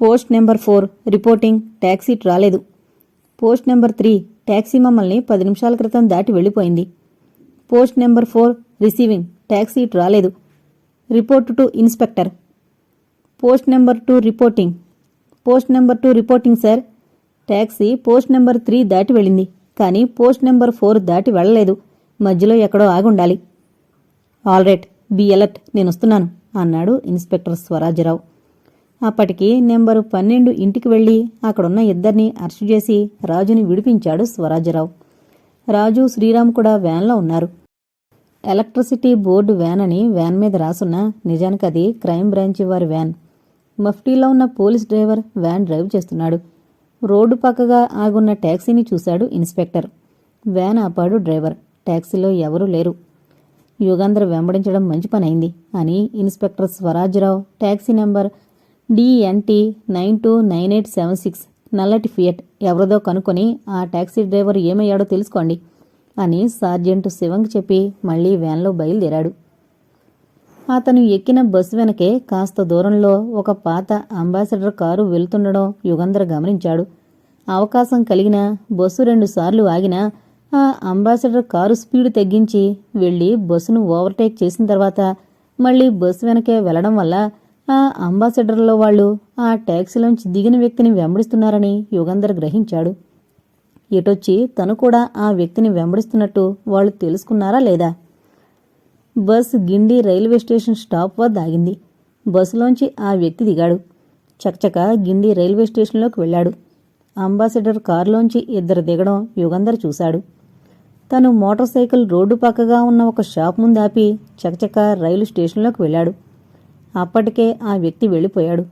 Post number four reporting taxi రాలేదు. Post number three taxi మమ్మల్ని పది నిమిషాల క్రితం దాటి వెళ్ళిపోయింది. Post number four receiving taxi రాలేదు. Report to inspector. Post number two reporting. Post number two reporting sir. Taxi post number three దాటి వెళ్ళింది కానీ పోస్ట్ నెంబర్ ఫోర్ దాటి వెళ్ళలేదు. మధ్యలో ఎక్కడో ఆగుండాలి ఆల్ రైట్ బి అలర్ట్ నేను వస్తున్నాను అన్నాడు ఇన్స్పెక్టర్ స్వరాజ్యరావు. అప్పటికి నెంబరు పన్నెండు ఇంటికి వెళ్ళి అక్కడున్న ఇద్దరిని అరెస్టు చేసి రాజుని విడిపించాడు స్వరాజ్యరావు. రాజు శ్రీరామ్ కూడా వ్యాన్లో ఉన్నారు. ఎలక్ట్రిసిటీ బోర్డు వ్యాన్ అని వ్యాన్ మీద రాసున్న నిజానికి అది క్రైమ్ బ్రాంచ్ వారి వ్యాన్. మఫ్టీలో ఉన్న పోలీస్ డ్రైవర్ వ్యాన్ డ్రైవ్ చేస్తున్నాడు. రోడ్డు పక్కగా ఆగున్న ట్యాక్సీని చూశాడు ఇన్స్పెక్టర్. వ్యాన్ ఆపాడు డ్రైవర్. ట్యాక్సీలో ఎవరూ లేరు. యుగాంధ్ర వెంబడించడం మంచి పని అయింది అని inspector Swarajrao taxi number DNT nine two nine eight seven six నల్లటి ఫియట్ ఎవరిదో కనుక్కొని ఆ ట్యాక్సీ డ్రైవర్ ఏమయ్యాడో తెలుసుకోండి అని సార్జెంటు శివంకి చెప్పి మళ్ళీ వ్యాన్లో బయలుదేరాడు. అతను ఎక్కిన బస్సు వెనకే కాస్త దూరంలో ఒక పాత అంబాసిడర్ కారు వెళ్తుండడం యుగంధర్ గమనించాడు. అవకాశం కలిగిన బస్సు రెండుసార్లు ఆగినా ఆ అంబాసిడర్ కారు స్పీడ్ తగ్గించి వెళ్ళి బస్సును ఓవర్టేక్ చేసిన తర్వాత మళ్ళీ బస్సు వెనకే వెళ్ళడం వల్ల ఆ అంబాసిడర్లో వాళ్ళు ఆ ట్యాక్సీలోంచి దిగిన వ్యక్తిని వెంబడిస్తున్నారని యుగంధర్ గ్రహించాడు. ఎటొచ్చి తను కూడా ఆ వ్యక్తిని వెంబడిస్తున్నట్టు వాళ్ళు తెలుసుకున్నారా లేదా? Bus Guindy railway station stop వద్ద ఆగింది. బస్సులోంచి ఆ వ్యక్తి దిగాడు. చకచక గిండి రైల్వే స్టేషన్లోకి వెళ్ళాడు. అంబాసిడర్ కారులోంచి ఇద్దరు దిగడం యుగంధర్ చూశాడు. తను మోటార్ సైకిల్ రోడ్డు పక్కగా ఉన్న ఒక షాప్ ముందు ఆపి చకచక రైలు స్టేషన్లోకి వెళ్ళాడు. అప్పటికే ఆ వ్యక్తి వెళ్ళిపోయాడు.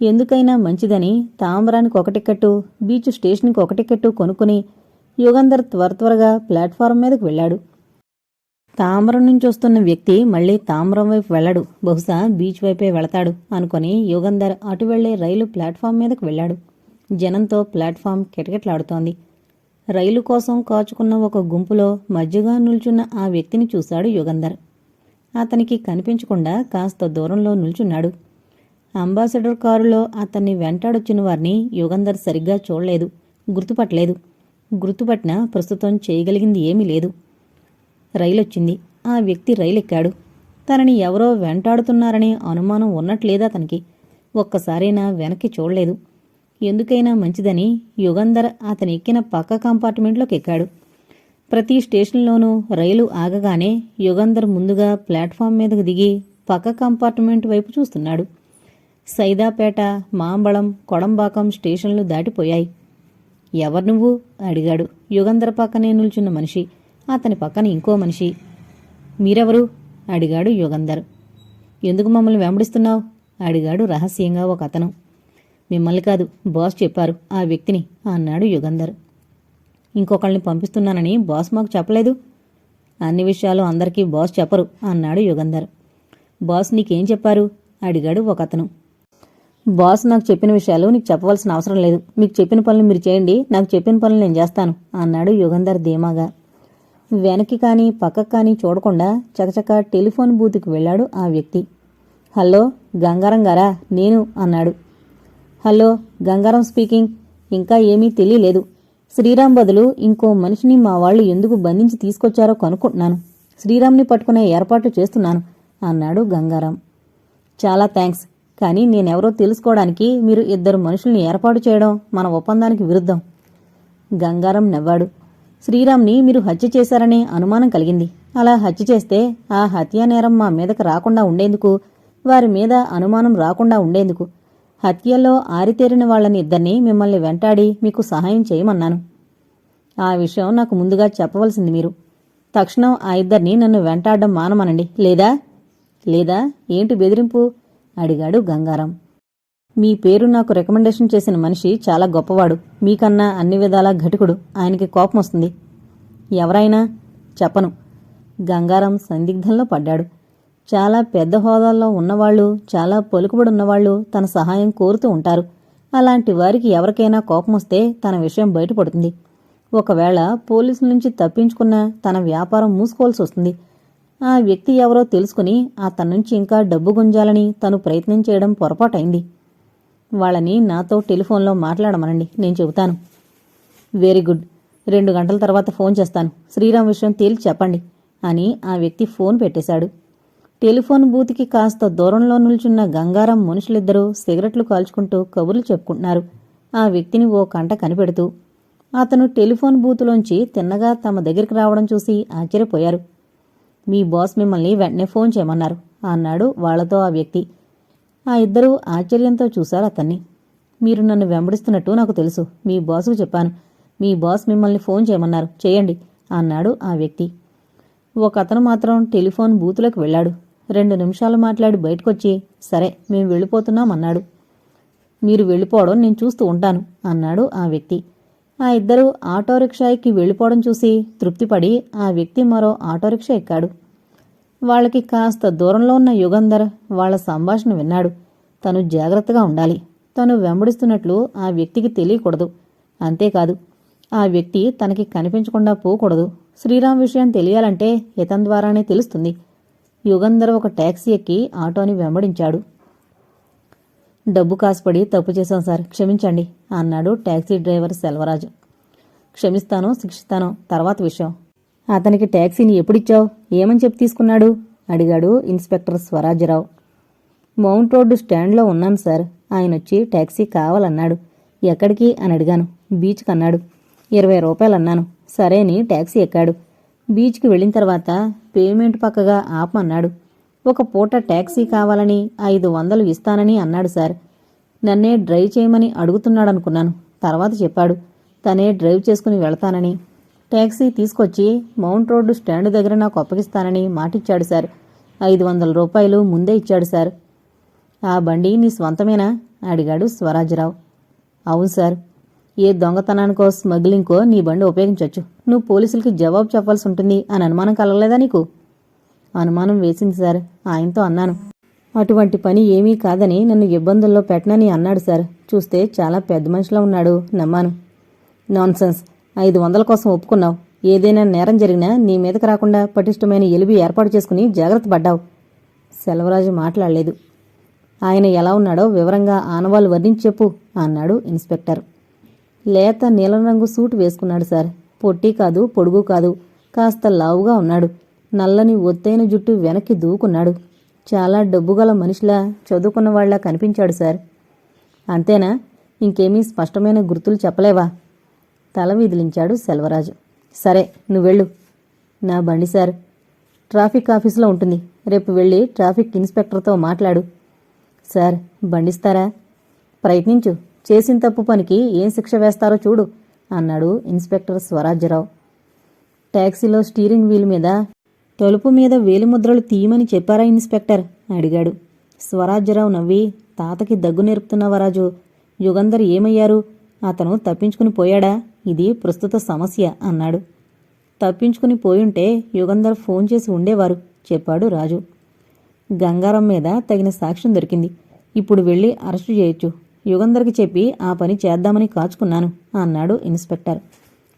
ఎందుకైనా మంచిదని తాంబరానికి ఒక టికెట్టు బీచ్ స్టేషన్కి ఒక టికెట్టు కొనుక్కుని యుగంధర్ త్వర త్వరగా ప్లాట్ఫారం మీదకు వెళ్ళాడు. తామరం నుంచి వస్తున్న వ్యక్తి మళ్ళీ తామరం వైపు వెళ్ళడు. బహుశా బీచ్ వైపే వెళతాడు అనుకొని యుగంధర్ అటు వెళ్ళే రైలు ప్లాట్ఫామ్ మీదకు వెళ్ళాడు. జనంతో ప్లాట్ఫామ్ కిటకిటలాడుతోంది. రైలు కోసం కాచుకున్న ఒక గుంపులో మధ్యగా నిల్చున్న ఆ వ్యక్తిని చూశాడు యుగంధర్. అతనికి కనిపించకుండా కాస్త దూరంలో నిల్చున్నాడు. అంబాసిడర్ కారులో అతన్ని వెంటాడొచ్చిన వారిని యుగంధర్ సరిగ్గా చూడలేదు. గుర్తుపట్టలేదు. గుర్తుపట్టినా ప్రస్తుతం చేయగలిగింది ఏమీ లేదు. రైలొచ్చింది. ఆ వ్యక్తి రైలెక్కాడు. తనని ఎవరో వెంటాడుతున్నారనే అనుమానం ఉన్నట్లేదా తనకి? ఒక్కసారైనా వెనక్కి చూడలేదు. ఎందుకైనా మంచిదని యుగంధర్ అతని ఎక్కిన పక్క కంపార్ట్మెంట్లోకి ఎక్కాడు ప్రతి స్టేషన్లోనూ రైలు ఆగగానే యుగంధర్ ముందుగా ప్లాట్ఫామ్ మీదకు దిగి పక్క కంపార్ట్మెంట్ వైపు చూస్తున్నాడు. సైదాపేట మాంబళం కొడంబాకం స్టేషన్లు దాటిపోయాయి. ఎవరు నువ్వు? అడిగాడు యుగంధర్ పక్కనే నిల్చున్న మనిషి. అతని పక్కన ఇంకో మనిషి. మీరెవరు? అడిగాడు యుగంధర్. ఎందుకు మమ్మల్ని వెంబడిస్తున్నావు? అడిగాడు రహస్యంగా ఒక అతను. మిమ్మల్ని కాదు బాస్ చెప్పారు ఆ వ్యక్తిని అన్నాడు యుగంధర్. ఇంకొకళ్ళని పంపిస్తున్నానని బాస్ మాకు చెప్పలేదు. అన్ని విషయాలు అందరికీ బాస్ చెప్పరు అన్నాడు యుగంధర్. బాస్ నీకేం చెప్పారు? అడిగాడు ఒక అతను బాస్ నాకు చెప్పిన విషయాలు నీకు చెప్పవలసిన అవసరం లేదు. మీకు చెప్పిన పనులు మీరు చేయండి. నాకు చెప్పిన పనులు నేను చేస్తాను అన్నాడు యుగంధర్ ధీమాగా. వెనక్కి కానీ పక్కకు కానీ చూడకుండా చకచక టెలిఫోన్ బూత్కి వెళ్ళాడు ఆ వ్యక్తి. హలో గంగారం గారా? నేను అన్నాడు. Hello Gangaram speaking. ఇంకా ఏమీ తెలియలేదు. శ్రీరామ్ బదులు ఇంకో మనిషిని మా వాళ్ళు ఎందుకు బంధించి తీసుకొచ్చారో కనుక్కుంటున్నాను. శ్రీరామ్ని పట్టుకునే ఏర్పాట్లు చేస్తున్నాను అన్నాడు గంగారాం. చాలా థ్యాంక్స్ కానీ నేనెవరో తెలుసుకోవడానికి మీరు ఇద్దరు మనుషుల్ని ఏర్పాటు చేయడం మన ఒప్పందానికి విరుద్ధం. గంగారం నవ్వాడు. శ్రీరామ్ని మీరు హత్య చేశారనే అనుమానం కలిగింది. అలా హత్య చేస్తే ఆ హత్యా నేరం మా మీదకు రాకుండా ఉండేందుకు వారి మీద అనుమానం రాకుండా ఉండేందుకు హత్యలో ఆరితేరిన వాళ్ళని ఇద్దరిని మిమ్మల్ని వెంటాడి మీకు సహాయం చేయమన్నాను. ఆ విషయం నాకు ముందుగా చెప్పవలసింది మీరు. తక్షణం ఆ ఇద్దరిని నన్ను వెంటాడడం మానమనండి. లేదా? లేదా? ఏంటి బెదిరింపు? అడిగాడు గంగారం. మీ పేరు నాకు రికమెండేషన్ చేసిన మనిషి చాలా గొప్పవాడు. మీకన్నా అన్ని విధాలా ఘటుకుడు. ఆయనకి కోపం వస్తుంది ఎవరైనా? చెప్పను. గంగారం సందిగ్ధంలో పడ్డాడు. చాలా పెద్ద హోదాల్లో ఉన్నవాళ్ళు చాలా పలుకుబడి ఉన్నవాళ్ళు తన సహాయం కోరుతూ ఉంటారు. అలాంటి వారికి ఎవరికైనా కోపం వస్తే తన విషయం బయటపడుతుంది. ఒకవేళ పోలీసుల నుంచి తప్పించుకున్న తన వ్యాపారం మూసుకోవాల్సి వస్తుంది. ఆ వ్యక్తి ఎవరో తెలుసుకుని అతని నుంచి ఇంకా డబ్బు గుంజాలని తను ప్రయత్నం చేయడం పొరపాటైంది. వాళ్ళని నాతో టెలిఫోన్లో మాట్లాడమనండి నేను చెబుతాను. Very good. రెండు గంటల తర్వాత ఫోన్ చేస్తాను. శ్రీరామ్ విషయం తేల్చి చెప్పండి అని ఆ వ్యక్తి ఫోన్ పెట్టేశాడు. టెలిఫోన్ బూత్కి కాస్త దూరంలో నిల్చున్న గంగారం మనుషులిద్దరూ సిగరెట్లు కాల్చుకుంటూ కబుర్లు చెప్పుకుంటున్నారు. ఆ వ్యక్తిని ఓ కంట కనిపెడుతూ అతను టెలిఫోన్ బూతులోంచి తిన్నగా తమ దగ్గరికి రావడం చూసి ఆశ్చర్యపోయారు. మీ బాస్ మిమ్మల్ని వెంటనే ఫోన్ చేయమన్నారు అన్నాడు వాళ్ళతో ఆ వ్యక్తి. ఆ ఇద్దరూ ఆశ్చర్యంతో చూశారు అతన్ని. మీరు నన్ను వెంబడిస్తున్నట్టు నాకు తెలుసు. మీ బాసుకు చెప్పాను. మీ బాస్ మిమ్మల్ని ఫోన్ చేయమన్నారు. చేయండి అన్నాడు ఆ వ్యక్తి. ఒకతను మాత్రం టెలిఫోన్ బూతులకు వెళ్ళాడు. రెండు నిమిషాలు మాట్లాడి బయటకొచ్చి సరే మేము వెళ్ళిపోతున్నాం అన్నాడు. మీరు వెళ్ళిపోవడం నేను చూస్తూ ఉంటాను అన్నాడు ఆ వ్యక్తి. ఆ ఇద్దరు ఆటో రిక్షాకి వెళ్ళిపోవడం చూసి తృప్తిపడి ఆ వ్యక్తి మరో ఆటో రిక్షా ఎక్కాడు. వాళ్ళకి కాస్త దూరంలో ఉన్న యుగంధర్ వాళ్ళ సంభాషణ విన్నాడు. తను జాగ్రత్తగా ఉండాలి. తను వెంబడిస్తున్నట్లు ఆ వ్యక్తికి తెలియకూడదు. అంతేకాదు ఆ వ్యక్తి తనకి కనిపించకుండా పోకూడదు. శ్రీరామ్ విషయం తెలియాలంటే ఇతని ద్వారానే తెలుస్తుంది. యుగంధర్ ఒక టాక్సీ ఎక్కి ఆటోని వెంబడించాడు. డబ్బు కాసుపడి తప్పు చేశాం సార్ క్షమించండి అన్నాడు టాక్సీ డ్రైవర్ సెల్వరాజు. క్షమిస్తాను శిక్షిస్తాను తర్వాత విషయం. అతనికి ట్యాక్సీని ఎప్పుడిచ్చావు? ఏమని చెప్పి తీసుకున్నాడు? అడిగాడు ఇన్స్పెక్టర్ స్వరాజ్యరావు మౌంట్ రోడ్డు స్టాండ్లో ఉన్నాను సార్ ఆయన వచ్చి ట్యాక్సీ కావాలన్నాడు. ఎక్కడికి? అని అడిగాను. బీచ్కి అన్నాడు. ఇరవై రూపాయలు అన్నాను సరే అని ట్యాక్సీ ఎక్కాడు. బీచ్కి వెళ్ళిన తర్వాత పేమెంట్ పక్కగా ఆపమన్నాడు. ఒక పూట ట్యాక్సీ కావాలని ఐదు వందలు ఇస్తానని అన్నాడు సార్. నన్నే డ్రైవ్ చేయమని అడుగుతున్నాడనుకున్నాను. తర్వాత చెప్పాడు. తనే డ్రైవ్ చేసుకుని వెళతానని. ట్యాక్సీ తీసుకొచ్చి మౌంట్ రోడ్డు స్టాండ్ దగ్గర నాకు అప్పగిస్తానని మాటిచ్చాడు సార్. ఐదు వందల రూపాయలు ముందే ఇచ్చాడు సార్. ఆ బండి నీ స్వంతమేనా? అడిగాడు స్వరాజ్రావు. అవును సార్. ఏ దొంగతనానికో స్మగ్లింగ్కో నీ బండి ఉపయోగించవచ్చు నువ్వు పోలీసులకి జవాబు చెప్పాల్సి ఉంటుంది అని అనుమానం కలగలేదా నీకు? అనుమానం వేసింది సార్. ఆయనతో అన్నాను. అటువంటి పని ఏమీ కాదని నన్ను ఇబ్బందుల్లో పెట్టనని అన్నాడు సార్. చూస్తే చాలా పెద్ద మనిషిలో ఉన్నాడు. నమ్మాను. నాన్సెన్స్. ఐదు వందల కోసం ఒప్పుకున్నావు. ఏదైనా నేరం జరిగినా నీ మీదకు రాకుండా పటిష్టమైన ఎలుబి ఏర్పాటు చేసుకుని జాగ్రత్త పడ్డావు. సెలవరాజు మాట్లాడలేదు. ఆయన ఎలా ఉన్నాడో వివరంగా ఆనవాళ్ళు వర్ణించి చెప్పు అన్నాడు ఇన్స్పెక్టర్. లేత నీలం రంగు సూట్ వేసుకున్నాడు సార్. పొట్టి కాదు పొడుగు కాదు. కాస్త లావుగా ఉన్నాడు. నల్లని ఒత్తైన జుట్టు వెనక్కి దూకున్నాడు. చాలా డబ్బుగల మనిషిలా చదువుకున్న వాళ్ళ కనిపించాడు సార్. అంతేనా? ఇంకేమీ స్పష్టమైన గుర్తులు చెప్పలేవా? తల విదిలించాడు సెల్వరాజు. సరే నువ్వెళ్ళు నా బండి సార్. ట్రాఫిక్ ఆఫీసులో ఉంటుంది. రేపు వెళ్ళి ట్రాఫిక్ ఇన్స్పెక్టర్తో మాట్లాడు. సార్ బండిస్తారా? ప్రయత్నించు. చేసిన తప్పు పనికి ఏం శిక్ష వేస్తారో చూడు అన్నాడు ఇన్స్పెక్టర్ స్వరాజ్యరావు. ట్యాక్సీలో స్టీరింగ్ వీల్ మీద తలుపు మీద వేలిముద్రలు తీయమని చెప్పారా ఇన్స్పెక్టర్? అడిగాడు. స్వరాజ్యరావు నవ్వి తాతకి దగ్గు నేర్పుతున్నావా రాజు? యుగంధర్ ఏమయ్యారు? అతను తప్పించుకుని పోయాడా? ఇది ప్రస్తుత సమస్య అన్నాడు. తప్పించుకుని పోయుంటే యుగంధర్ ఫోన్ చేసి ఉండేవారు చెప్పాడు రాజు. గంగారం మీద తగిన సాక్ష్యం దొరికింది. ఇప్పుడు వెళ్ళి అరెస్టు చేయొచ్చు. యుగంధర్కి చెప్పి ఆ పని చేద్దామని కాచుకున్నాను అన్నాడు ఇన్స్పెక్టర్.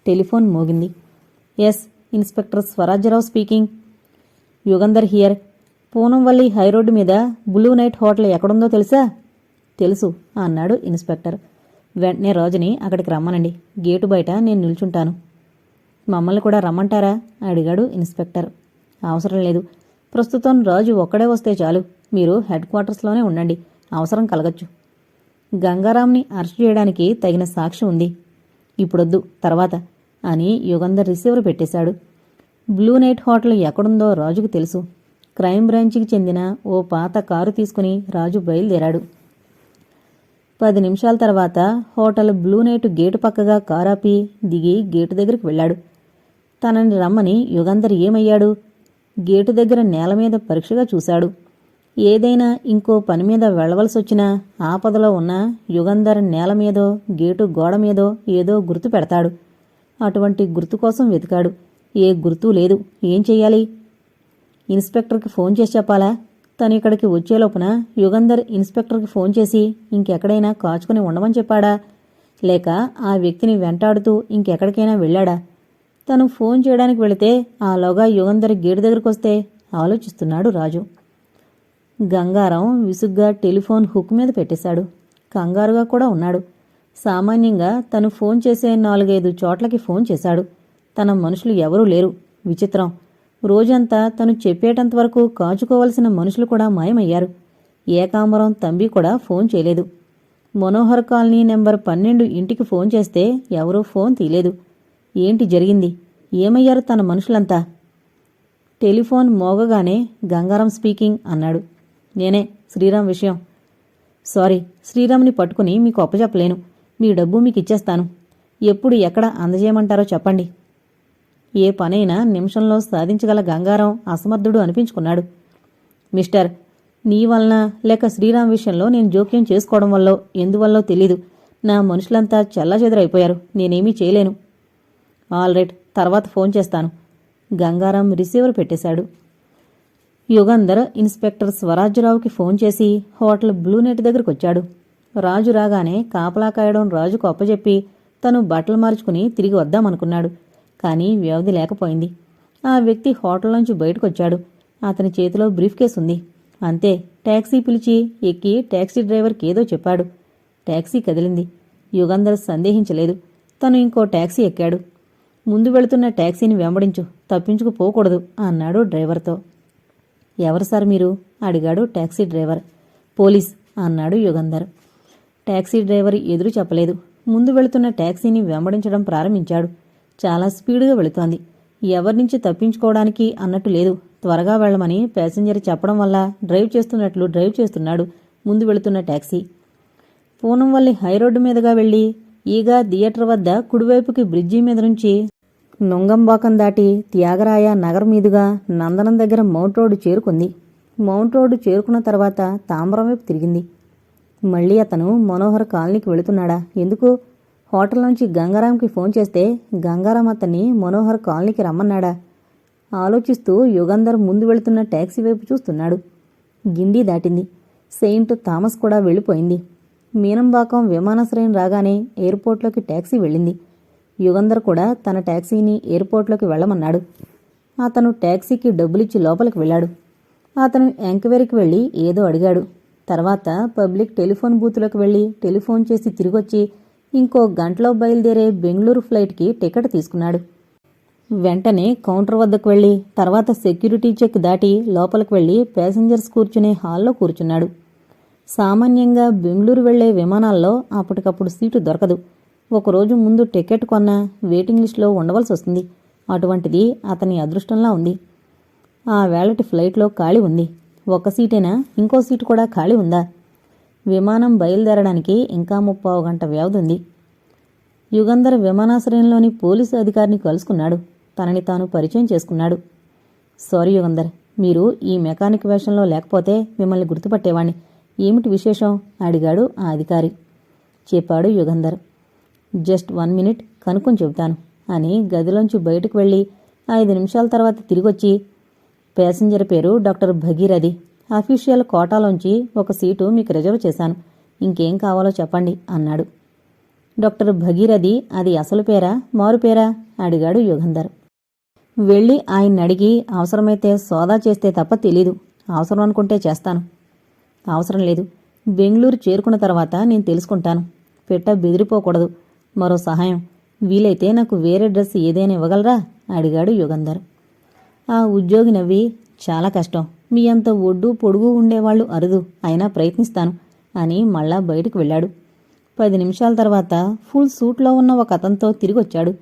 టెలిఫోన్ మోగింది. Yes inspector Swarajyarao speaking. Yugandhar here. Poonamallee high road మీద బ్లూ నైట్ హోటల్ ఎక్కడుందో తెలుసా? తెలుసు అన్నాడు ఇన్స్పెక్టర్. వెంటనే రాజుని అక్కడికి రమ్మనండి. గేటు బయట నేను నిల్చుంటాను. మమ్మల్ని కూడా రమ్మంటారా? అడిగాడు ఇన్స్పెక్టర్. అవసరం లేదు. ప్రస్తుతం రాజు ఒక్కడే వస్తే చాలు. మీరు హెడ్ క్వార్టర్స్లోనే ఉండండి. అవసరం కలగచ్చు. గంగారాంని అరెస్ట్ చేయడానికి తగిన సాక్షి ఉంది. ఇప్పుడొద్దు తర్వాత అని యుగంధర్ రిసీవర్ పెట్టేశాడు. బ్లూ నైట్ హోటల్ ఎక్కడుందో రాజుకు తెలుసు. క్రైమ్ బ్రాంచ్కి చెందిన ఓ పాత కారు తీసుకుని రాజు బయలుదేరాడు. పది నిమిషాల తర్వాత హోటల్ బ్లూ నైట్ గేటు పక్కగా కారాపి దిగి గేటు దగ్గరికి వెళ్ళాడు. తనని రమ్మని యుగంధర్ ఏమయ్యాడు? గేటు దగ్గర నేల మీద పరీక్షగా చూశాడు. ఏదైనా ఇంకో పని మీద వెళ్ళవలసి వచ్చినా ఆపదలో ఉన్న యుగంధర్ నేల మీదో గేటు గోడ మీదో ఏదో గుర్తు పెడతాడు. అటువంటి గుర్తు కోసం వెతికాడు. ఏ గుర్తు లేదు. ఏం చెయ్యాలి? ఇన్స్పెక్టర్కి ఫోన్ చేసి చెప్పాలా? తను ఇక్కడికి వచ్చేలోపున యుగంధర్ ఇన్స్పెక్టర్కి ఫోన్ చేసి ఇంకెక్కడైనా కాచుకుని ఉండమని చెప్పాడా? లేక ఆ వ్యక్తిని వెంటాడుతూ ఇంకెక్కడికైనా వెళ్ళాడా? తను ఫోన్ చేయడానికి వెళితే ఆలోగా యుగంధర్ గేటు దగ్గరికి వస్తే ఆలోచిస్తున్నాడు రాజు. గంగారం విసుగ్గా టెలిఫోన్ హుక్ మీద పెట్టేశాడు. కంగారుగా కూడా ఉన్నాడు. సామాన్యంగా తను ఫోన్ చేసే నాలుగైదు చోట్లకి ఫోన్ చేశాడు. తన మనుషులు ఎవరూ లేరు. విచిత్రం. రోజంతా తను చెప్పేటంత వరకు కాచుకోవలసిన మనుషులు కూడా మాయమయ్యారు. ఏకాంబరం తంబి కూడా ఫోన్ చేయలేదు. మనోహర్ కాలనీ నెంబర్ పన్నెండు ఇంటికి ఫోన్ చేస్తే ఎవరూ ఫోన్ తీయలేదు. ఏంటి జరిగింది? ఏమయ్యారు తన మనుషులంతా? టెలిఫోన్ మోగగానే గంగారం స్పీకింగ్ అన్నాడు. నేనే. శ్రీరామ్ విషయం. సారీ శ్రీరామ్ని పట్టుకుని మీకు అప్పచెప్పలేను మీ డబ్బు మీకు ఇచ్చేస్తాను ఎప్పుడు ఎక్కడ అందజేయమంటారో చెప్పండి. ఏ పనైనా నిమిషంలో సాధించగల గంగారం అసమర్థుడు అనిపించుకున్నాడు. మిస్టర్ నీ వలన లేక శ్రీరామ్ విషయంలో నేను జోక్యం చేసుకోవడం వల్ల ఎందువల్లో తెలీదు. నా మనుషులంతా చెల్లాచెదరైపోయారు. నేనేమీ చేయలేను. ఆల్ రైట్ తర్వాత ఫోన్ చేస్తాను. గంగారాం రిసీవర్ పెట్టేశాడు. యుగంధర్ ఇన్స్పెక్టర్ స్వరాజ్యరావుకి ఫోన్ చేసి హోటల్ బ్లూ నెట్ వచ్చాడు రాజు రాగానే కాపలా కాయడం రాజుకు అప్పజెప్పి తను బట్టలు మార్చుకుని తిరిగి వద్దామనుకున్నాడు. కానీ వ్యవధి లేకపోయింది. ఆ వ్యక్తి హోటల్లోంచి బయటకొచ్చాడు. అతని చేతిలో బ్రీఫ్ కేస్ ఉంది. అంతే ట్యాక్సీ పిలిచి ఎక్కి ట్యాక్సీ డ్రైవర్కి ఏదో చెప్పాడు. ట్యాక్సీ కదిలింది. యుగంధర్ సందేహించలేదు. తను ఇంకో ట్యాక్సీ ఎక్కాడు. ముందు వెళుతున్న ట్యాక్సీని వెంబడించు తప్పించుకుపోకూడదు అన్నాడు డ్రైవర్తో. ఎవరు సార్ మీరు? అడిగాడు ట్యాక్సీ డ్రైవర్. పోలీస్ అన్నాడు యుగంధర్. ట్యాక్సీ డ్రైవర్ ఎదురు చెప్పలేదు. ముందు వెళుతున్న ట్యాక్సీని వెంబడించడం ప్రారంభించాడు. చాలా స్పీడుగా వెళుతోంది. ఎవరి నుంచి తప్పించుకోవడానికి అన్నట్టు లేదు. త్వరగా వెళ్ళమని ప్యాసింజర్ చెప్పడం వల్ల డ్రైవ్ చేస్తున్నట్లు డ్రైవ్ చేస్తున్నాడు ముందు వెళుతున్న ట్యాక్సీ పూనంవల్లి హైరోడ్డు మీదుగా వెళ్ళి ఈగా థియేటర్ వద్ద కుడివైపుకి బ్రిడ్జి మీద నుంచి నొంగంబాకం దాటి త్యాగరాయ నగర్ మీదుగా నందనం దగ్గర మౌంట్ రోడ్డు చేరుకుంది. మౌంట్ రోడ్డు చేరుకున్న తర్వాత తాంబరం వైపు తిరిగింది. మళ్ళీ అతను మనోహర్ కాలనీకి వెళుతున్నాడా? ఎందుకు? హోటల్ నుంచి గంగారాంకి ఫోన్ చేస్తే గంగారాం అతన్ని మనోహర్ కాలనీకి రమ్మన్నాడా? ఆలోచిస్తూ యుగంధర్ ముందు వెళుతున్న ట్యాక్సీ వైపు చూస్తున్నాడు. గిండి దాటింది. సెయింట్ థామస్ కూడా వెళ్ళిపోయింది. మీనంబాకం విమానాశ్రయం రాగానే ఎయిర్పోర్ట్లోకి ట్యాక్సీ వెళ్ళింది. యుగంధర్ కూడా తన ట్యాక్సీని ఎయిర్పోర్ట్లోకి వెళ్ళమన్నాడు. అతను ట్యాక్సీకి డబ్బులిచ్చి లోపలికి వెళ్ళాడు. అతను ఎంక్వైరీకి వెళ్ళి ఏదో అడిగాడు. తర్వాత పబ్లిక్ టెలిఫోన్ బూత్లోకి వెళ్ళి టెలిఫోన్ చేసి తిరిగొచ్చి ఇంకో గంటలో బయలుదేరే బెంగళూరు ఫ్లైట్కి టికెట్ తీసుకున్నాడు. వెంటనే కౌంటర్ వద్దకు వెళ్ళి తర్వాత సెక్యూరిటీ చెక్ దాటి లోపలికి వెళ్ళి ప్యాసింజర్స్ కూర్చునే హాల్లో కూర్చున్నాడు. సామాన్యంగా బెంగళూరు వెళ్ళే విమానాల్లో అప్పటికప్పుడు సీటు దొరకదు. ఒకరోజు ముందు టికెట్ కొన్న వెయిటింగ్ లిస్టులో ఉండవలసి వస్తుంది. అటువంటిది అతని అదృష్టంలా ఉంది. ఆ వేళటి ఫ్లైట్లో ఖాళీ ఉంది. ఒక సీటేనా ఇంకో సీటు కూడా ఖాళీ ఉందా? విమానం బయలుదేరడానికి ఇంకా ముప్పావు గంట వ్యవధి ఉంది. యుగంధర్ విమానాశ్రయంలోని పోలీసు అధికారిని కలుసుకున్నాడు. తనని తాను పరిచయం చేసుకున్నాడు. సారీ యుగంధర్ మీరు ఈ మెకానిక్ వేషంలో లేకపోతే మిమ్మల్ని గుర్తుపట్టేవాణ్ణి. ఏమిటి విశేషం? అడిగాడు ఆ అధికారి. చెప్పాడు యుగంధర్. జస్ట్ వన్ మినిట్ కనుక్కొని చెబుతాను అని గదిలోంచి బయటకు వెళ్ళి ఐదు నిమిషాల తర్వాత తిరిగొచ్చి ప్యాసింజర్ పేరు డాక్టర్ భగీరథి. అఫీషియల్ కోటాలోంచి ఒక సీటు మీకు రిజర్వ్ చేశాను. ఇంకేం కావాలో చెప్పండి అన్నాడు. డాక్టర్ భగీరథి అది అసలు పేరా? మారు పేరా? అడిగాడు యుగంధర్. వెళ్ళి ఆయన్ని అడిగి అవసరమైతే సోదా చేస్తే తప్ప తెలీదు. అవసరం అనుకుంటే చేస్తాను. అవసరం లేదు. బెంగళూరు చేరుకున్న తర్వాత నేను తెలుసుకుంటాను. పెట్ట బెదిరిపోకూడదు. మరో సహాయం. వీలైతే నాకు వేరే డ్రెస్ ఏదైనా ఇవ్వగలరా? అడిగాడు యుగంధర్. ఆ ఉద్యోగి నవ్వి చాలా కష్టం. మీ అంత ఒడ్డు పొడుగు ఉండేవాళ్ళు అరుదు అయినా ప్రయత్నిస్తాను అని మళ్ళా బయటకు వెళ్ళాడు. పది నిమిషాల తర్వాత ఫుల్ సూట్లో ఉన్న ఒక అతనితో తిరిగొచ్చాడు.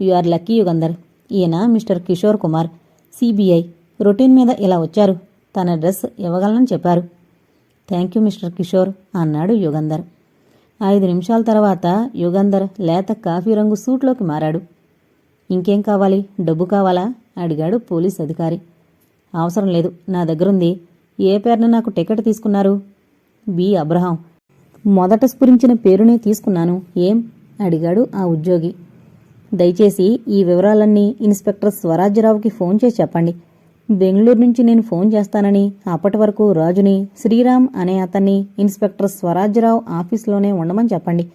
You are lucky Yugandhar. ఈయన mister Kishore Kumar CBI. Routine మీద ఇలా వచ్చారు. తన డ్రెస్ ఇవ్వగలనని చెప్పారు. థ్యాంక్ యూ మిస్టర్ కిషోర్ అన్నాడు యుగంధర్. ఐదు నిమిషాల తర్వాత యుగంధర్ లేత కాఫీ రంగు సూట్లోకి మారాడు. ఇంకేం కావాలి? డబ్బు కావాలా? అడిగాడు పోలీస్ అధికారి. అవసరం లేదు నా దగ్గరుంది. ఏ పేరున నాకు టికెట్ తీసుకున్నారు? బి. అబ్రహాం. మొదట స్ఫురించిన పేరునే తీసుకున్నాను. ఏం? అడిగాడు ఆ ఉద్యోగి. దయచేసి ఈ వివరాలన్నీ ఇన్స్పెక్టర్ స్వరాజ్యరావుకి ఫోన్ చేసి చెప్పండి. బెంగళూరు నుంచి నేను ఫోన్ చేస్తానని అప్పటి వరకు రాజుని శ్రీరామ్ అనే అతన్ని ఇన్స్పెక్టర్ స్వరాజ్యరావు ఆఫీస్లోనే ఉండమని చెప్పండి.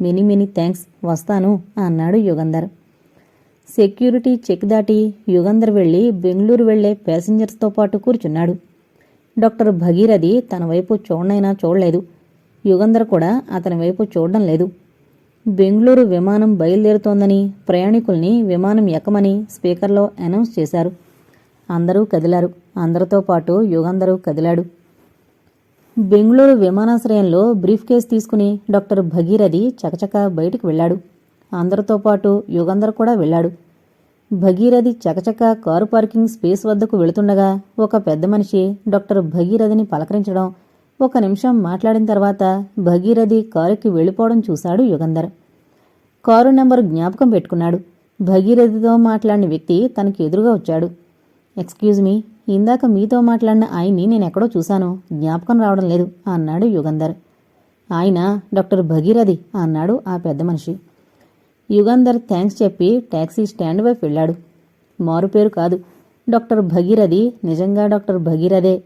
మెనీ మెనీ థ్యాంక్స్ వస్తాను అన్నాడు యుగంధర్. సెక్యూరిటీ చెక్ దాటి యుగంధర్ వెళ్ళి బెంగళూరు వెళ్ళే ప్యాసింజర్స్తో పాటు కూర్చున్నాడు. డాక్టర్ భగీరథి తన వైపు చూడనైనా చూడలేదు. యుగంధర్ కూడా అతని వైపు చూడడం లేదు. బెంగళూరు విమానం బయలుదేరుతోందని ప్రయాణికుల్ని విమానం ఎక్కమని స్పీకర్లో అనౌన్స్ చేశారు. అందరూ కదిలారు. అందరితో పాటు యుగంధరు కదిలాడు. బెంగళూరు విమానాశ్రయంలో బ్రీఫ్ కేస్ తీసుకుని డాక్టర్ భగీరథి చకచక బయటికి వెళ్ళాడు. అందరితో పాటు యుగంధర్ కూడా వెళ్ళాడు. భగీరథి చకచక కారు పార్కింగ్ స్పేస్ వద్దకు వెళుతుండగా ఒక పెద్ద మనిషి డాక్టర్ భగీరథిని పలకరించడం ఒక నిమిషం మాట్లాడిన తర్వాత భగీరథి కారుకి వెళ్ళిపోవడం చూశాడు యుగంధర్. కారు నెంబర్ జ్ఞాపకం పెట్టుకున్నాడు. భగీరథితో మాట్లాడిన వ్యక్తి తనకి ఎదురుగా వచ్చాడు. ఎక్స్క్యూజ్ మీ ఇందాక మీతో మాట్లాడిన ఆయన్ని నేను ఎక్కడో చూశాను. జ్ఞాపకం రావడం లేదు అన్నాడు యుగంధర్. ఆయన డాక్టర్ భగీరథి అన్నాడు ఆ పెద్ద మనిషి. యుగంధర్ థ్యాంక్స్ చెప్పి ట్యాక్సీ స్టాండ్ వైపు వెళ్ళాడు. మారు పేరు కాదు డాక్టర్ భగీరథి నిజంగా డాక్టర్ భగీరథే.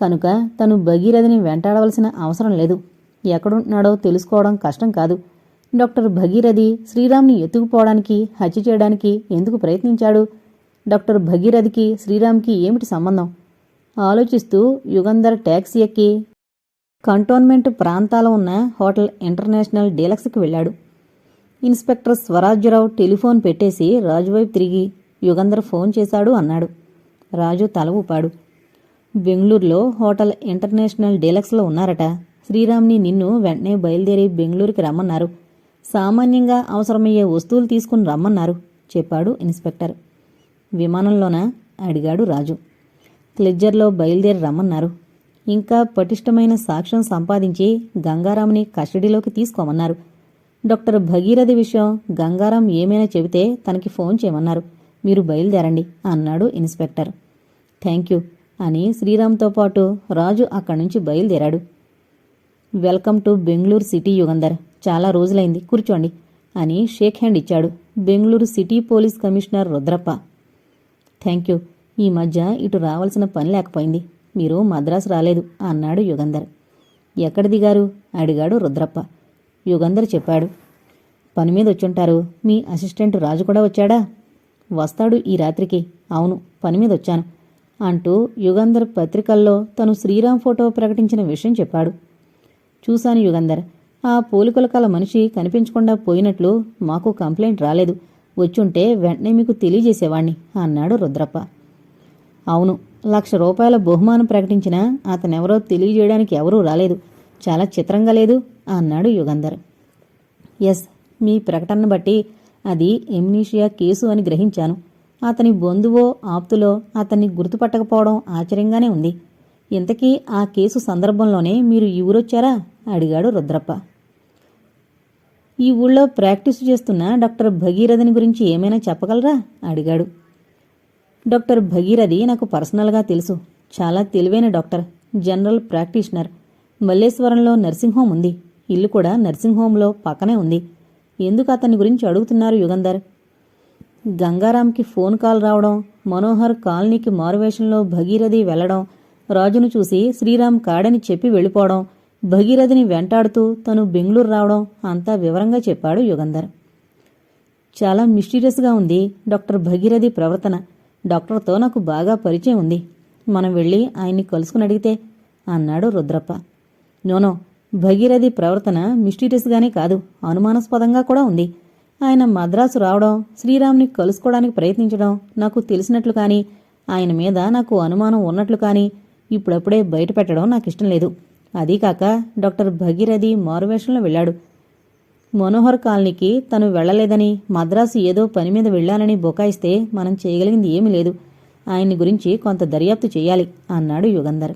కనుక తను భగీరథిని వెంటాడవలసిన అవసరం లేదు. ఎక్కడుంటున్నాడో తెలుసుకోవడం కష్టం కాదు. డాక్టర్ భగీరథి శ్రీరామ్ని ఎత్తుకుపోవడానికి హత్య చేయడానికి ఎందుకు ప్రయత్నించాడు? డాక్టర్ భగీరథికి శ్రీరామ్కి ఏమిటి సంబంధం? ఆలోచిస్తూ యుగంధర్ ట్యాక్సీ ఎక్కి కంటోన్మెంట్ ప్రాంతాల ఉన్న హోటల్ ఇంటర్నేషనల్ డీలక్స్కి వెళ్ళాడు. ఇన్స్పెక్టర్ స్వరాజ్యరావు టెలిఫోన్ పెట్టేసి రాజువైపు తిరిగి యుగంధర్ ఫోన్ చేశాడు అన్నాడు. రాజు తల ఊపాడు. బెంగళూరులో హోటల్ ఇంటర్నేషనల్ డీలక్స్లో ఉన్నారట. శ్రీరామ్ని నిన్ను వెంటనే బయలుదేరి బెంగళూరుకి రమ్మన్నారు. సామాన్యంగా అవసరమయ్యే వస్తువులు తీసుకుని రమ్మన్నారు చెప్పాడు ఇన్స్పెక్టర్. విమానంలోనా? అడిగాడు రాజు. క్లెడ్జర్లో బయలుదేరి రమ్మన్నారు. ఇంకా పటిష్టమైన సాక్ష్యం సంపాదించి గంగారాంని కస్టడీలోకి తీసుకోమన్నారు. డాక్టర్ భగీరథి విషయం గంగారాం ఏమైనా చెబితే తనకి ఫోన్ చేయమన్నారు. మీరు బయలుదేరండి అన్నాడు ఇన్స్పెక్టర్. థ్యాంక్ యూ అని శ్రీరామ్తో పాటు రాజు అక్కడి నుంచి బయలుదేరాడు. Welcome to Bengaluru city Yugandhar. చాలా రోజులైంది కూర్చోండి అని షేక్ హ్యాండ్ ఇచ్చాడు. Bengaluru city police commissioner Rudrappa. Thank you. ఈ మధ్య ఇటు రావాల్సిన పని లేకపోయింది. మీరు మద్రాసు రాలేదు అన్నాడు యుగంధర్. ఎక్కడ దిగారు అడిగాడు రుద్రప్ప. యుగంధర్ చెప్పాడు. పని మీద వచ్చుంటారు. మీ అసిస్టెంట్ రాజు కూడా వచ్చాడా? వస్తాడు ఈ రాత్రికి. అవును పని మీద వచ్చాను అంటూ యుగంధర్ పత్రికల్లో తను శ్రీరామ్ ఫోటో ప్రకటించిన విషయం చెప్పాడు. చూశాను యుగంధర్. ఆ పోలికల కల మనిషి కనిపించకుండా పోయినట్లు మాకు కంప్లైంట్ రాలేదు. వచ్చుంటే వెంటనే మీకు తెలియజేసేవాణ్ణి అన్నాడు రుద్రప్ప. అవును లక్ష రూపాయల బహుమానం ప్రకటించినా అతనెవరో తెలియజేయడానికి ఎవరూ రాలేదు. చాలా చిత్రంగా లేదు అన్నాడు యుగంధర్. ఎస్ మీ ప్రకటనను బట్టి అది ఎమ్నీషియా కేసు అని గ్రహించాను. అతని బంధువో ఆప్తులో అతన్ని గుర్తుపట్టకపోవడం ఆశ్చర్యంగానే ఉంది. ఇంతకీ ఆ కేసు సందర్భంలోనే మీరు ఊరొచ్చారా? అడిగాడు రుద్రప్ప. ఈ ఊళ్ళో ప్రాక్టీస్ చేస్తున్న డాక్టర్ భగీరథని గురించి ఏమైనా చెప్పగలరా? అడిగాడు. డాక్టర్ భగీరథి నాకు పర్సనల్గా తెలుసు. చాలా తెలివైన డాక్టర్ జనరల్ ప్రాక్టీషనర్. మల్లేశ్వరంలో నర్సింగ్ హోమ్ ఉంది. ఇల్లు కూడా నర్సింగ్ హోంలో పక్కనే ఉంది. ఎందుకు అతని గురించి అడుగుతున్నారు యుగంధర్? గంగారాంకి ఫోన్ కాల్ రావడం మనోహర్ కాలనీకి మారువేషంలో భగీరథి వెళ్ళడం రాజును చూసి శ్రీరామ్ కాడని చెప్పి వెళ్ళిపోవడం భగీరథిని వెంటాడుతూ తను బెంగళూరు రావడం అంతా వివరంగా చెప్పాడు యుగంధర్. చాలా మిస్టీరియస్గా ఉంది డాక్టర్ భగీరథి ప్రవర్తన. డాక్టర్తో నాకు బాగా పరిచయం ఉంది. మనం వెళ్ళి ఆయన్ని కలుసుకుని అడిగితే అన్నాడు రుద్రప్ప. నోనో భగీరథి ప్రవర్తన మిస్టీరియస్గానే కాదు అనుమానాస్పదంగా కూడా ఉంది. ఆయన మద్రాసు రావడం శ్రీరామ్ని కలుసుకోవడానికి ప్రయత్నించడం నాకు తెలిసినట్లు కానీ ఆయన మీద నాకు అనుమానం ఉన్నట్లు కానీ ఇప్పుడప్పుడే బయట పెట్టడం నాకు ఇష్టం లేదు. అదీకాక డాక్టర్ భగీరథి మారువేషంలో వెళ్ళాడు. మనోహర్ కాలనీకి తను వెళ్ళలేదని మద్రాసు ఏదో పని మీద వెళ్ళానని బొకాయిస్తే మనం చేయగలిగింది ఏమీ లేదు. ఆయన్ని గురించి కొంత దర్యాప్తు చేయాలి అన్నాడు యుగంధర్.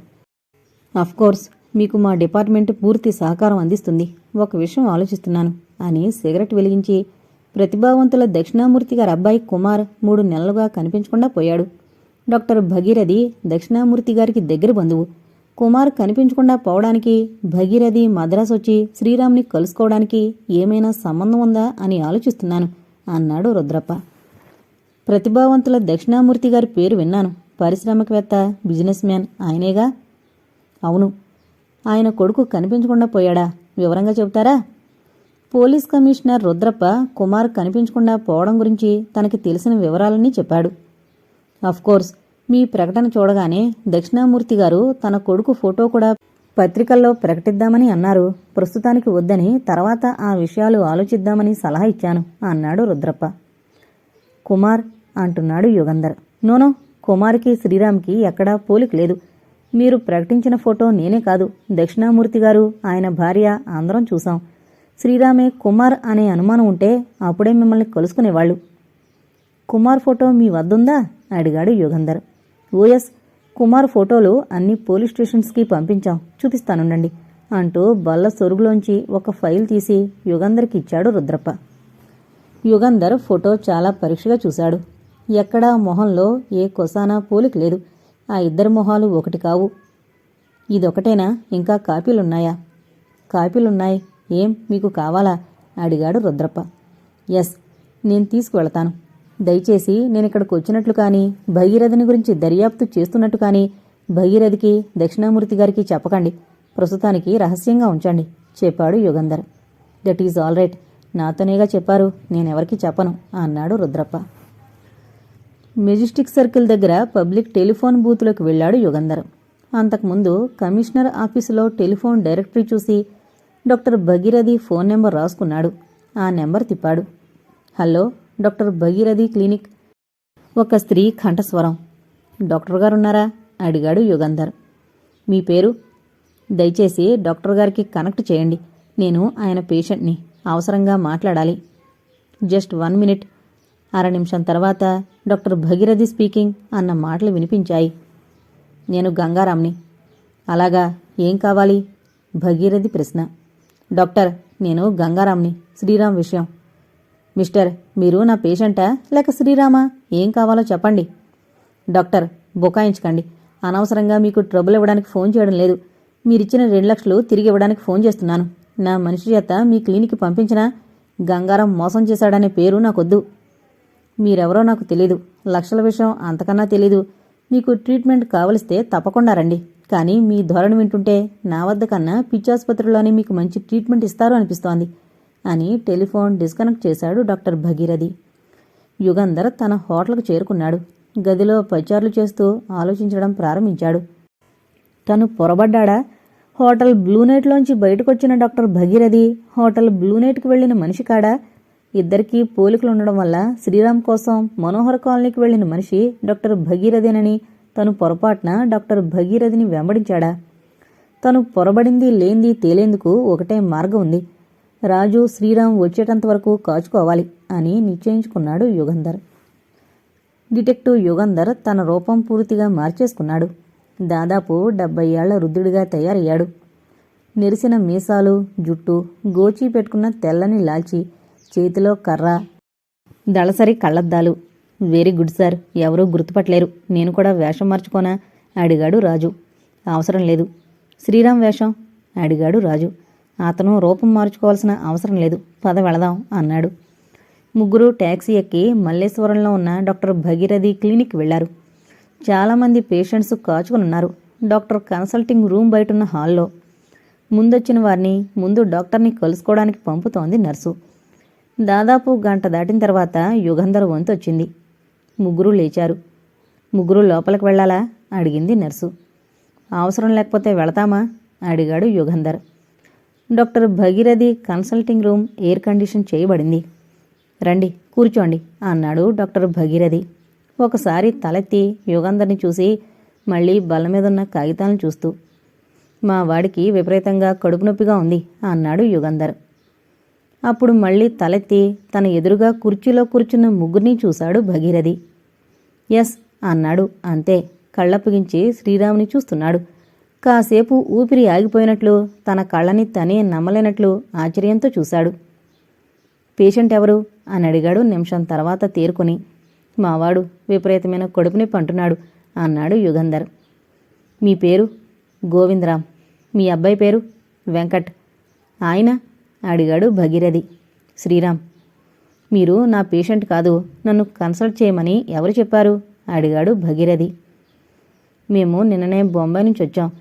కోర్స్ మీకు మా డిపార్ట్మెంట్ పూర్తి సహకారం అందిస్తుంది. ఒక విషయం ఆలోచిస్తున్నాను అని సిగరెట్ వెలిగించి ప్రతిభావంతుల దక్షిణామూర్తి గారి అబ్బాయి కుమార్ మూడు నెలలుగా కనిపించకుండా పోయాడు. డాక్టర్ భగీరథి దక్షిణామూర్తి గారికి దగ్గర బంధువు. కుమార్ కనిపించకుండా పోవడానికి భగీరథి మద్రాసు వచ్చి శ్రీరామ్ని కలుసుకోవడానికి ఏమైనా సంబంధం ఉందా అని ఆలోచిస్తున్నాను అన్నాడు రుద్రప్ప. ప్రతిభావంతుల దక్షిణామూర్తి గారి పేరు విన్నాను. పారిశ్రామికవేత్త బిజినెస్ మ్యాన్ ఆయనేగా? అవును. ఆయన కొడుకు కనిపించకుండా పోయాడా? వివరంగా చెబుతారా? పోలీస్ కమిషనర్ రుద్రప్ప కుమార్ కనిపించకుండా పోవడం గురించి తనకి తెలిసిన వివరాలన్నీ చెప్పాడు. కోర్స్ మీ ప్రకటన చూడగానే దక్షిణామూర్తి గారు తన కొడుకు ఫోటో కూడా పత్రికల్లో ప్రకటిద్దామని అన్నారు. ప్రస్తుతానికి వద్దని తర్వాత ఆ విషయాలు ఆలోచిద్దామని సలహా ఇచ్చాను అన్నాడు రుద్రప్ప. కుమార్ అంటున్నాడు యుగంధర్. నోనో కుమార్కి శ్రీరామ్కి ఎక్కడా పోలిక లేదు. మీరు ప్రకటించిన ఫోటో నేనే కాదు దక్షిణామూర్తి గారు ఆయన భార్య అందరం చూసాం శ్రీరామే కుమార్ అనే అనుమానం ఉంటే అప్పుడే మిమ్మల్ని కలుసుకునేవాళ్ళు. కుమార్ ఫోటో మీ వద్దుందా? అడిగాడు యుగంధర్. ఓఎస్ కుమార్ ఫోటోలు అన్ని పోలీస్ స్టేషన్స్కి పంపించాం. చూపిస్తానుండండి అంటూ బల్ల సొరుగులోంచి ఒక ఫైల్ తీసి యుగంధర్కి ఇచ్చాడు రుద్రప్ప. యుగంధర్ ఫోటో చాలా పరీక్షగా చూశాడు. ఎక్కడా మొహంలో ఏ కొసానా పోలిక లేదు. ఆ ఇద్దరు మొహాలు ఒకటి కావు. ఇదొకటేనా? ఇంకా కాపీలున్నాయా? కాపీలున్నాయి. ఏం? మీకు కావాలా? అడిగాడు రుద్రప్ప. ఎస్ నేను తీసుకువెళతాను. దయచేసి నేను ఇక్కడికి వచ్చినట్లు కానీ భగీరథుని గురించి దర్యాప్తు చేస్తున్నట్టు కానీ భగీరథికి దక్షిణామూర్తి గారికి చెప్పకండి. ప్రస్తుతానికి రహస్యంగా ఉంచండి చెప్పాడు Yugandhar that is all right నాతోనేగా చెప్పారు నేనెవరికి చెప్పను అన్నాడు రుద్రప్ప. మెజిస్టిక్ సర్కిల్ దగ్గర పబ్లిక్ టెలిఫోన్ బూత్లోకి వెళ్ళాడు యుగంధర్ అంతకుముందు కమిషనర్ ఆఫీసులో టెలిఫోన్ డైరెక్టరీ చూసి డాక్టర్ భగీరథి ఫోన్ నెంబర్ రాసుకున్నాడు. ఆ నెంబర్ తిప్పాడు. Hello doctor Bhagirathi clinic. ఒక స్త్రీ కంఠస్వరం. డాక్టర్ గారు ఉన్నారా అడిగాడు యుగంధర్. మీ పేరు? దయచేసి డాక్టర్ గారికి కనెక్ట్ చేయండి. నేను ఆయన పేషెంట్ని అవసరంగా మాట్లాడాలి. Just one minute. అర నిమిషం తర్వాత డాక్టర్ భగీరథి స్పీకింగ్ అన్న మాటలు వినిపించాయి. నేను గంగారాంని అలాగా ఏం కావాలి? భగీరథి ప్రశ్న. డాక్టర్ నేను గంగారాంని శ్రీరామ్ విషయం. మిస్టర్ మీరు నా పేషెంటా? లేక శ్రీరామా? ఏం కావాలో చెప్పండి. డాక్టర్ బుకాయించకండి. అనవసరంగా మీకు ట్రబుల్ ఇవ్వడానికి ఫోన్ చేయడం లేదు. మీరిచ్చిన రెండు లక్షలు తిరిగి ఇవ్వడానికి ఫోన్ చేస్తున్నాను. నా మనిషి చేత మీ క్లినిక్కి పంపించినా గంగారం మోసం చేశాడనే పేరు నాకొద్దు. మీరెవరో నాకు తెలీదు. లక్షల విషయం అంతకన్నా తెలీదు. మీకు ట్రీట్మెంట్ కావలిస్తే తప్పకుండా రండి. కానీ మీ ధోరణి వింటుంటే నా వద్ద కన్నా పిచ్చాసుపత్రిలోనే మీకు మంచి ట్రీట్మెంట్ ఇస్తారు అనిపిస్తోంది. అని టెలిఫోన్ డిస్కనెక్ట్ చేశాడు డాక్టర్ భగీరథి. యుగంధర్ తన హోటల్కు చేరుకున్నాడు. గదిలో పచారులు చేస్తూ ఆలోచించడం ప్రారంభించాడు. తను పొరబడ్డా హోటల్ బ్లూనైట్లోంచి బయటకొచ్చిన డాక్టర్ భగీరథి హోటల్ బ్లూనైట్కి వెళ్ళిన మనిషి కాడా? ఇద్దరికీ పోలికలు ఉండడం వల్ల శ్రీరామ్ కోసం మనోహర్ కాలనీకి వెళ్ళిన మనిషి డాక్టర్ భగీరథేనని తను పొరపాటున డాక్టర్ భగీరథిని వెంబడించాడా? తను పొరబడింది లేంది తేలేందుకు ఒకటే మార్గం ఉంది. రాజు శ్రీరామ్ వచ్చేటంత వరకు కాచుకోవాలి అని నిశ్చయించుకున్నాడు యుగంధర్. డిటెక్టివ్ యుగంధర్ తన రూపం పూర్తిగా మార్చేసుకున్నాడు. దాదాపు డెబ్బై ఏళ్ళ వృద్ధుడిగా తయారయ్యాడు. నెరిసిన మీసాలు జుట్టు గోచి పెట్టుకున్న తెల్లని లాల్చి చేతిలో కర్ర దళసరి కళ్ళద్దాలు. వెరీ గుడ్ సార్ ఎవరూ గుర్తుపట్టలేరు. నేను కూడా వేషం మార్చుకోనా? అడిగాడు రాజు. అవసరం లేదు. శ్రీరామ్ వేషం? అడిగాడు రాజు. అతను రూపం మార్చుకోవాల్సిన అవసరం లేదు. పద వెళదాం అన్నాడు. ముగ్గురు ట్యాక్సీ ఎక్కి మల్లేశ్వరంలో ఉన్న డాక్టర్ భగీరథి క్లినిక్ వెళ్ళారు. చాలామంది పేషెంట్స్ కాచుకునున్నారు. డాక్టర్ కన్సల్టింగ్ రూమ్ బయటున్న హాల్లో. ముందొచ్చిన వారిని ముందు డాక్టర్ని కలుసుకోవడానికి పంపుతోంది నర్సు. దాదాపు గంట దాటిన తర్వాత యుగంధర్ వంతు వచ్చింది. ముగ్గురు లేచారు. ముగ్గురు లోపలికి వెళ్ళాలా అడిగింది నర్సు. అవసరం లేకపోతే వెళతామా? అడిగాడు Yugandhar. Doctor Bhagirathi consulting room air condition చేయబడింది. రండి కూర్చోండి అన్నాడు డాక్టర్ భగీరథి. ఒకసారి తలెత్తి యుగంధర్ని చూసి మళ్ళీ బల్ల మీద ఉన్న కాగితాలను చూస్తూ మా వాడికి విపరీతంగా కడుపు నొప్పిగా ఉంది అన్నాడు యుగంధర్. అప్పుడు మళ్ళీ తలెత్తి తన ఎదురుగా కుర్చీలో కూర్చున్న ముగ్గురిని చూశాడు భగీరథి. ఎస్ అన్నాడు. అంతే కళ్ళప్పగించి శ్రీరాముని చూస్తున్నాడు. కాసేపు ఊపిరి ఆగిపోయినట్లు తన కళ్ళని తనే నమ్మలేనట్లు ఆశ్చర్యంతో చూశాడు. పేషెంట్ ఎవరు? అని అడిగాడు నిమిషం తర్వాత తేరుకుని. మావాడు విపరీతమైన కడుపు పంటున్నాడు అన్నాడు యుగంధర్. మీ పేరు? గోవిందరామ్. మీ అబ్బాయి పేరు? వెంకట్. ఆయన? అడిగాడు భగీరథి. శ్రీరామ్. మీరు నా పేషెంట్ కాదు నన్ను కన్సల్ట్ చేయమని ఎవరు చెప్పారు? అడిగాడు భగీరథి. మేము నిన్ననే బొంబాయి నుంచి వచ్చాం.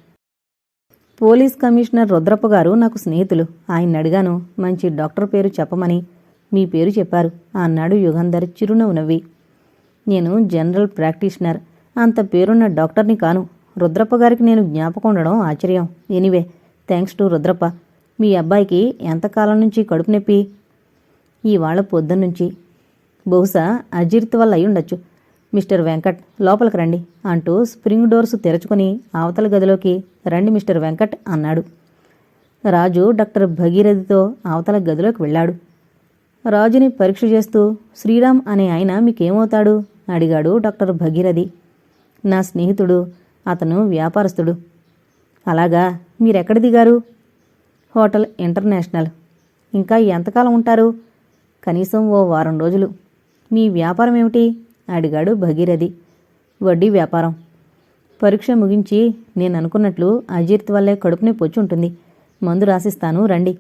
పోలీస్ కమిషనర్ రుద్రప్ప గారు నాకు స్నేహితులు. ఆయన అడిగాను మంచి డాక్టర్ పేరు చెప్పమని. మీ పేరు చెప్పారు. అన్నాడు యుగంధర్ చిరునవ్వు నవ్వి నేను జనరల్ ప్రాక్టీషనర్. అంత పేరున్న డాక్టర్ని కాను. రుద్రప్ప గారికి నేను జ్ఞాపకం ఉండడం ఆశ్చర్యం. ఎనీవే థ్యాంక్స్ టు రుద్రప్ప మీ అబ్బాయికి ఎంతకాలం నుంచి కడుపు నొప్పి? ఇవాళ పొద్దున్నుంచి. బహుశా అజీర్తి వల్ల అయి ఉండొచ్చు మిస్టర్ వెంకట్ లోపలికి రండి అంటూ స్ప్రింగ్ డోర్స్ తెరుచుకుని అవతల గదిలోకి రండి మిస్టర్ వెంకట్ అన్నాడు. రాజు డాక్టర్ భగీరథితో అవతల గదిలోకి వెళ్ళాడు. రాజుని పరీక్ష చేస్తూ శ్రీరామ్ అనే ఆయన మీకేమవుతాడు? అడిగాడు డాక్టర్ భగీరథి. నా స్నేహితుడు అతను వ్యాపారస్తుడు. అలాగా మీరెక్కడ దిగారు? Hotel international. ఇంకా ఎంతకాలం ఉంటారు? కనీసం ఓ వారం రోజులు. మీ వ్యాపారం ఏమిటి? అడిగాడు భగీరథి. వడ్డీ వ్యాపారం. పరీక్ష ముగించి నేను అనుకున్నట్లు అజీర్తి వల్లే కడుపునే పొచ్చుంటుంది. మందు రాసిస్తాను రండి.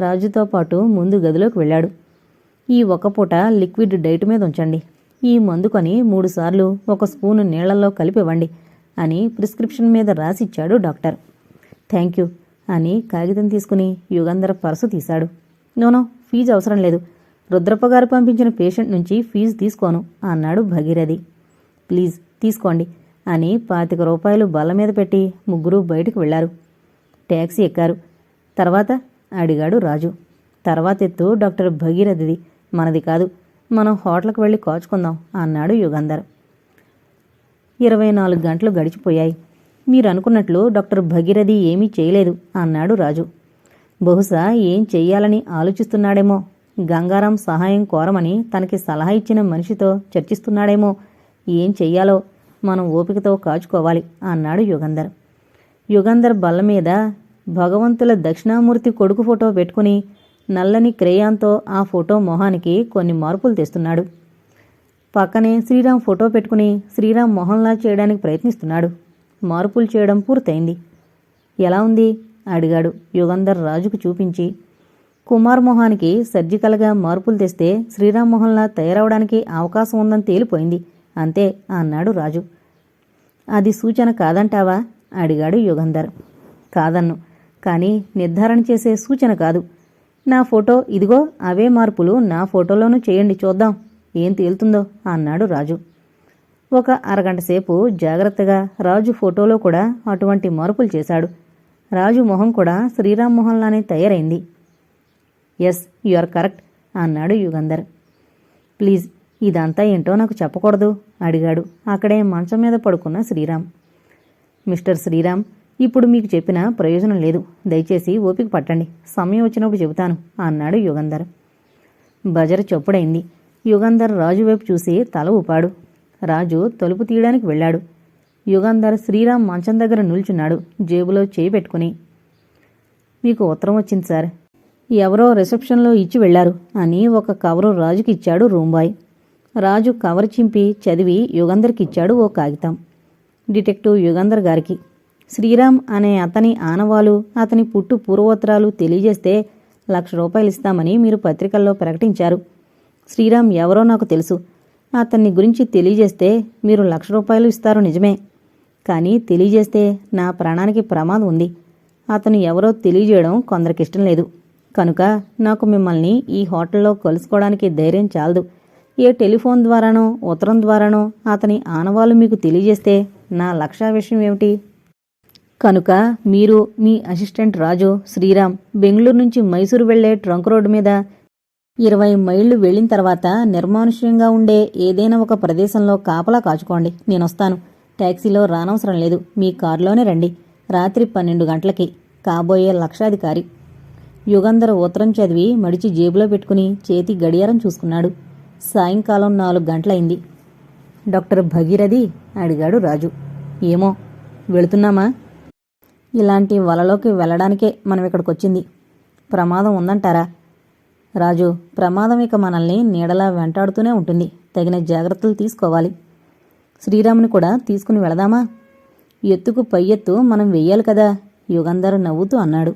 రాజుతో పాటు ముందు గదిలోకి వెళ్ళాడు. ఈ ఒక పూట లిక్విడ్ డైట్ మీద ఉంచండి. ఈ మందు కొని మూడుసార్లు ఒక స్పూను నీళ్ళలో కలిపివ్వండి అని ప్రిస్క్రిప్షన్ మీద రాసిచ్చాడు డాక్టర్. థ్యాంక్ యూ అని కాగితం తీసుకుని యుగంధర పర్సు తీశాడు. నోనో ఫీజు అవసరం లేదు. రుద్రప్ప గారు పంపించిన పేషెంట్ నుంచి ఫీజు తీసుకోను అన్నాడు భగీరథి. ప్లీజ్ తీసుకోండి అని పాతిక రూపాయలు బల్ల మీద పెట్టి ముగ్గురు బయటకు వెళ్ళారు. ట్యాక్సీ ఎక్కారు. తర్వాత అడిగాడు రాజు. తర్వాత ఎత్తు డాక్టర్ భగీరథిది. మనది కాదు. మనం హోటల్కి వెళ్ళి కాచుకుందాం అన్నాడు యుగంధర్. ఇరవై నాలుగు గంటలు గడిచిపోయాయి. మీరు అనుకున్నట్లు డాక్టర్ భగీరథి ఏమీ చేయలేదు అన్నాడు రాజు. బహుశా ఏం చెయ్యాలని ఆలోచిస్తున్నాడేమో గంగారాం సహాయం కోరమని తనకి సలహా ఇచ్చిన మనిషితో చర్చిస్తున్నాడేమో. ఏం చెయ్యాలో? మనం ఓపికతో కాచుకోవాలి అన్నాడు యుగంధర్. యుగంధర్ బల్ల మీద భగవంతుల దక్షిణామూర్తి కొడుకు ఫోటో పెట్టుకుని నల్లని క్రేయాన్తో ఆ ఫోటో మొహానికి కొన్ని మార్పులు తెస్తున్నాడు. పక్కనే శ్రీరామ్ ఫోటో పెట్టుకుని శ్రీరామ్ మొహంలా చేయడానికి ప్రయత్నిస్తున్నాడు. మార్పులు చేయడం పూర్తయింది. ఎలా ఉంది? అడిగాడు యుగంధర్ రాజుకు చూపించి కుమార్ మొహానికి సర్జికల్గా మార్పులు తెస్తే శ్రీరామ్ మోహన్లా తయారవడానికి అవకాశం ఉందని తేలిపోయింది. అంతే అన్నాడు రాజు. అది సూచన కాదంటావా? అడిగాడు యుగంధర్. కాదన్ను. కానీ నిర్ధారణ చేసే సూచన కాదు. నా ఫోటో ఇదిగో అవే మార్పులు నా ఫోటోలోనూ చేయండి చూద్దాం. ఏం తేలుతుందో అన్నాడు రాజు. ఒక అరగంట సేపు జాగ్రత్తగా రాజు ఫోటోలో కూడా అటువంటి మార్పులు చేశాడు. రాజు మొహం కూడా శ్రీరామ్ మోహన్లానే తయారైంది. ఎస్ యు ఆర్ కరెక్ట్ అన్నాడు యుగంధర్. ప్లీజ్ ఇదంతా ఏంటో నాకు చెప్పకూడదు అడిగాడు అక్కడే మంచం మీద పడుకున్న శ్రీరామ్. మిస్టర్ శ్రీరామ్ ఇప్పుడు మీకు చెప్పిన ప్రయోజనం లేదు దయచేసి ఓపిక పట్టండి సమయం వచ్చినప్పుడు చెబుతాను అన్నాడు యుగంధర్. బజర్ చొప్పుడైంది యుగంధర్ రాజు వైపు చూసి తల ఊపాడు. రాజు తలుపు తీయడానికి వెళ్ళాడు. యుగంధర్ శ్రీరామ్ మంచం దగ్గర నిల్చున్నాడు జేబులో చేయి పెట్టుకుని. మీకు ఉత్తరం వచ్చింది సార్ ఎవరో రిసెప్షన్లో ఇచ్చి వెళ్ళారు అని ఒక కవరు రాజుకి ఇచ్చాడు రాజు కవర్ చింపి చదివి యుగంధర్కి ఇచ్చాడు ఓ కాగితం. డిటెక్టివ్ యుగంధర్ గారికి. శ్రీరామ్ అనే అతని ఆనవాలు అతని పుట్టు పూర్వోత్తరాలు తెలియజేస్తే లక్ష రూపాయలు ఇస్తామని మీరు పత్రికల్లో ప్రకటించారు. శ్రీరామ్ ఎవరో నాకు తెలుసు. అతన్ని గురించి తెలియజేస్తే మీరు లక్ష రూపాయలు ఇస్తారు నిజమే. కానీ తెలియజేస్తే నా ప్రాణానికి ప్రమాదం ఉంది. అతను ఎవరో తెలియజేయడం కొందరికి ఇష్టం లేదు. కనుక నాకు మిమ్మల్ని ఈ హోటల్లో కలుసుకోవడానికి ధైర్యం చాలదు. ఏ టెలిఫోన్ ద్వారానో ఉత్తరం ద్వారానో అతని ఆనవాళ్ళు మీకు తెలియజేస్తే నా లక్ష్య విషయం ఏమిటి? కనుక మీరు మీ అసిస్టెంట్ రాజు శ్రీరామ్ బెంగళూరు నుంచి మైసూరు వెళ్ళే ట్రంక్ రోడ్డు మీద ఇరవై మైళ్ళు వెళ్ళిన తర్వాత నిర్మానుష్యంగా ఉండే ఏదైనా ఒక ప్రదేశంలో కాపలా కాచుకోండి. నేనొస్తాను టాక్సీలో రానవసరం లేదు. మీ కారులోనే రండి. రాత్రి పన్నెండు గంటలకి కాబోయే లక్షాధికారి. యుగంధర ఉత్తరం చదివి మడిచి జేబులో పెట్టుకుని చేతి గడియారం చూసుకున్నాడు. సాయంకాలం నాలుగు గంటలైంది. డాక్టర్ భగీరథి అడిగాడు రాజు. ఏమో వెళుతున్నామా? ఇలాంటి వలలోకి వెళ్ళడానికే మనం ఇక్కడికి వచ్చింది ప్రమాదం ఉందంటారా? రాజు ప్రమాదం ఇక మనల్ని నీడలా వెంటాడుతూనే ఉంటుంది. తగిన జాగ్రత్తలు తీసుకోవాలి. శ్రీరాముని కూడా తీసుకుని వెళదామా? ఎత్తుకు పై ఎత్తు మనం వెయ్యాలి కదా? యుగంధర్ నవ్వుతూ అన్నాడు.